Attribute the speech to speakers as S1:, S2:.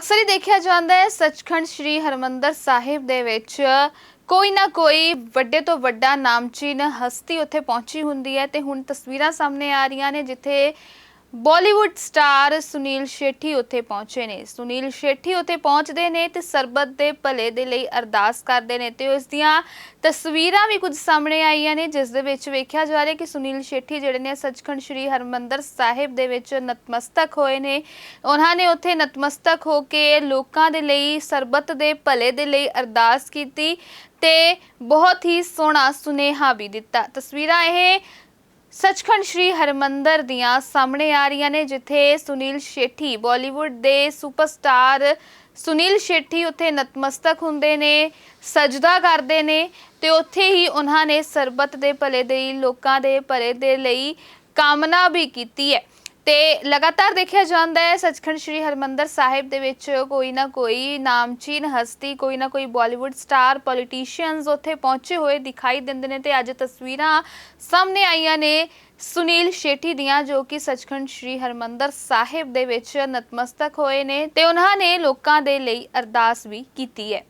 S1: ਅਕਸਰ ਹੀ ਦੇਖਿਆ ਜਾਂਦਾ ਹੈ, ਸੱਚਖੰਡ ਸ੍ਰੀ ਹਰਮੰਦਰ ਸਾਹਿਬ ਦੇ ਵਿੱਚ ਕੋਈ ਨਾ ਕੋਈ ਵੱਡੇ ਤੋਂ ਵੱਡਾ ਨਾਮਚੀਨ ਹਸਤੀ ਉੱਥੇ ਪਹੁੰਚੀ ਹੁੰਦੀ ਹੈ ਤੇ ਹੁਣ ਤਸਵੀਰਾਂ ਸਾਹਮਣੇ ਆ ਰਹੀਆਂ ਨੇ, ਜਿੱਥੇ ਬਾਲੀਵੁੱਡ ਸਟਾਰ ਸੁਨੀਲ ਸ਼ੇਠੀ ਉੱਥੇ ਪਹੁੰਚੇ ਨੇ। ਸੁਨੀਲ ਸ਼ੇਠੀ ਉੱਥੇ ਪਹੁੰਚਦੇ ਨੇ ਤੇ ਸਰਬਤ ਦੇ ਭਲੇ ਦੇ ਲਈ ਅਰਦਾਸ ਕਰਦੇ ਨੇ ਤੇ ਉਸ ਦੀਆਂ ਤਸਵੀਰਾਂ ਵੀ ਕੁਝ ਸਾਹਮਣੇ ਆਈਆਂ ਨੇ, ਜਿਸ ਦੇ ਵਿੱਚ ਵੇਖਿਆ ਜਾ ਰਿਹਾ ਕਿ ਸੁਨੀਲ ਸ਼ੇਠੀ ਜਿਹੜੇ ਨੇ ਸੱਚਖੰਡ ਸ੍ਰੀ ਹਰਮੰਦਰ ਸਾਹਿਬ ਦੇ ਵਿੱਚ ਨਤਮਸਤਕ ਹੋਏ ਨੇ। ਉਹਨਾਂ ਨੇ ਉੱਥੇ ਨਤਮਸਤਕ ਹੋ ਕੇ ਲੋਕਾਂ ਦੇ ਲਈ, ਸਰਬਤ ਦੇ ਭਲੇ ਦੇ ਲਈ ਅਰਦਾਸ ਕੀਤੀ ਤੇ ਬਹੁਤ ਹੀ ਸੋਹਣਾ ਸੁਨੇਹਾ ਵੀ ਦਿੱਤਾ। ਤਸਵੀਰਾਂ ਇਹ ਸੱਚਖੰਡ ਸ੍ਰੀ ਹਰਮੰਦਰ ਦੀਆਂ ਸਾਹਮਣੇ ਆ ਰਹੀਆਂ ਨੇ, ਜਿੱਥੇ ਸੁਨੀਲ ਸ਼ੇਠੀ, ਬਾਲੀਵੁੱਡ ਦੇ ਸੁਪਰਸਟਾਰ ਸੁਨੀਲ ਸ਼ੇਠੀ ਉੱਥੇ ਨਤਮਸਤਕ ਹੁੰਦੇ ਨੇ, ਸਜਦਾ ਕਰਦੇ ਨੇ ਤੇ ਉੱਥੇ ਹੀ ਉਹਨਾਂ ਨੇ ਸਰਬਤ ਦੇ ਭਲੇ ਦੇ ਲਈ ਲੋਕਾਂ ਦੇ ਭਲੇ ਦੇ ਲਈ ਕਾਮਨਾ ਵੀ ਕੀਤੀ ਹੈ। ਤੇ ਲਗਾਤਾਰ ਦੇਖਿਆ ਜਾਂਦਾ ਹੈ, ਸੱਚਖੰਡ ਸ੍ਰੀ ਹਰਮੰਦਰ ਸਾਹਿਬ ਦੇ ਵਿੱਚ ਕੋਈ ਨਾ ਕੋਈ ਨਾਮਚੀਨ ਹਸਤੀ, ਕੋਈ ਨਾ ਕੋਈ ਬਾਲੀਵੁੱਡ ਸਟਾਰ ਪੋਲੀਟੀਸ਼ੀਅਨਸ ਉੱਥੇ ਪਹੁੰਚੇ ਹੋਏ ਦਿਖਾਈ ਦਿੰਦੇ ਨੇ ਤੇ ਅੱਜ ਤਸਵੀਰਾਂ ਸਾਹਮਣੇ ਆਈਆਂ ਨੇ ਸੁਨੀਲ ਸ਼ੇਟੀ ਦੀਆਂ, ਜੋ ਕਿ ਸੱਚਖੰਡ ਸ੍ਰੀ ਹਰਮੰਦਰ ਸਾਹਿਬ ਦੇ ਵਿੱਚ ਨਤਮਸਤਕ ਹੋਏ ਨੇ ਤੇ ਉਹਨਾਂ ਨੇ ਲੋਕਾਂ ਦੇ ਲਈ ਅਰਦਾਸ ਵੀ ਕੀਤੀ ਹੈ।